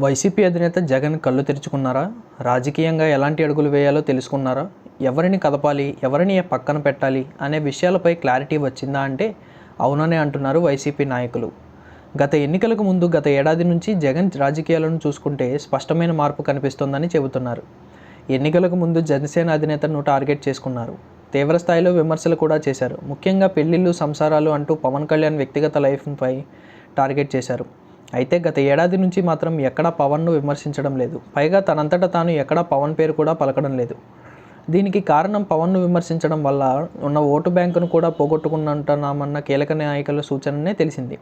YCP అధినేత జగన్ కళ్ళు తెరుచుకున్నారా? రాజకీయంగా ఎలాంటి అడుగులు వేయాలో తెలుసుకున్నారా? ఎవరిని కదపాలి? ఎవరిని పక్కన పెట్టాలి? అనే విషయాలపై క్లారిటీ వచ్చిందా అంటే అవుననే అంటున్నారు వైసీపీ నాయకులు. గత ఎన్నికలకు ముందు గత ఏడాది నుంచి జగన్ రాజకీయాలను చూసుకుంటే స్పష్టమైన మార్పు కనిపిస్తోందని చెబుతున్నారు. ఎన్నికలకు ముందు జనసేన అధినేతను టార్గెట్ చేసుకున్నారు. తీవ్రస్థాయిలో విమర్శలు కూడా చేశారు. ముఖ్యంగా పెళ్ళిళ్ళు సంసారాలు అంటూ పవన్ కళ్యాణ్ వ్యక్తిగత లైఫ్పై టార్గెట్ చేశారు. అయితే గత ఏడాది నుంచి మాత్రం ఎక్కడా పవన్ను విమర్శించడం లేదు. పైగా తనంతట తాను ఎక్కడా పవన్ పేరు కూడా పలకడం లేదు. దీనికి కారణం పవన్ను విమర్శించడం వల్ల ఉన్న ఓటు బ్యాంకును కూడా పోగొట్టుకున్నట్టున్నామన్న కీలక నాయకుల సూచననే తెలిసింది.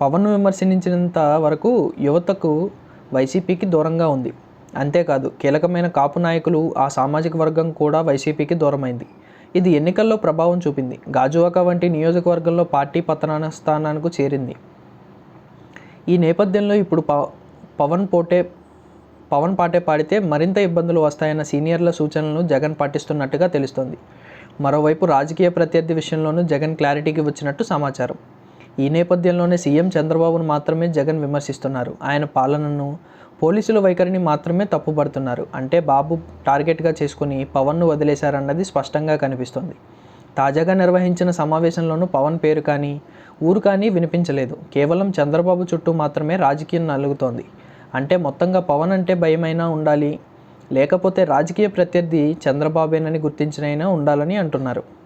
పవన్ను విమర్శించినంత వరకు యువతకు వైసీపీకి దూరంగా ఉంది. అంతేకాదు కీలకమైన కాపు నాయకులు ఆ సామాజిక వర్గం కూడా వైసీపీకి దూరమైంది. ఇది ఎన్నికల్లో ప్రభావం చూపింది. గాజువాక వంటి నియోజకవర్గంలో పార్టీ పతనాన స్థానానికి చేరింది. ఈ నేపథ్యంలో ఇప్పుడు ప పవన్ పోటే పవన్ పాటే పాడితే మరింత ఇబ్బందులు వస్తాయన్న సీనియర్ల సూచనలను జగన్ పాటిస్తున్నట్టుగా తెలుస్తోంది. మరోవైపు రాజకీయ ప్రత్యర్థి విషయంలోనూ జగన్ క్లారిటీకి వచ్చినట్టు సమాచారం. ఈ నేపథ్యంలోనే సీఎం చంద్రబాబును మాత్రమే జగన్ విమర్శిస్తున్నారు. ఆయన పాలనను పోలీసుల వైఖరిని మాత్రమే తప్పుపడుతున్నారు. అంటే బాబు టార్గెట్గా చేసుకుని పవన్ను వదిలేశారన్నది స్పష్టంగా కనిపిస్తోంది. తాజాగా నిర్వహించిన సమావేశంలోనూ పవన్ పేరు కానీ ఊరు కానీ వినిపించలేదు. కేవలం చంద్రబాబు చుట్టూ మాత్రమే రాజకీయం నలుగుతోంది. అంటే మొత్తంగా పవన్ అంటే భయమైనా ఉండాలి? లేకపోతే రాజకీయ ప్రత్యర్థి చంద్రబాబేనని గుర్తించినైనా ఉండాలని అంటున్నారు.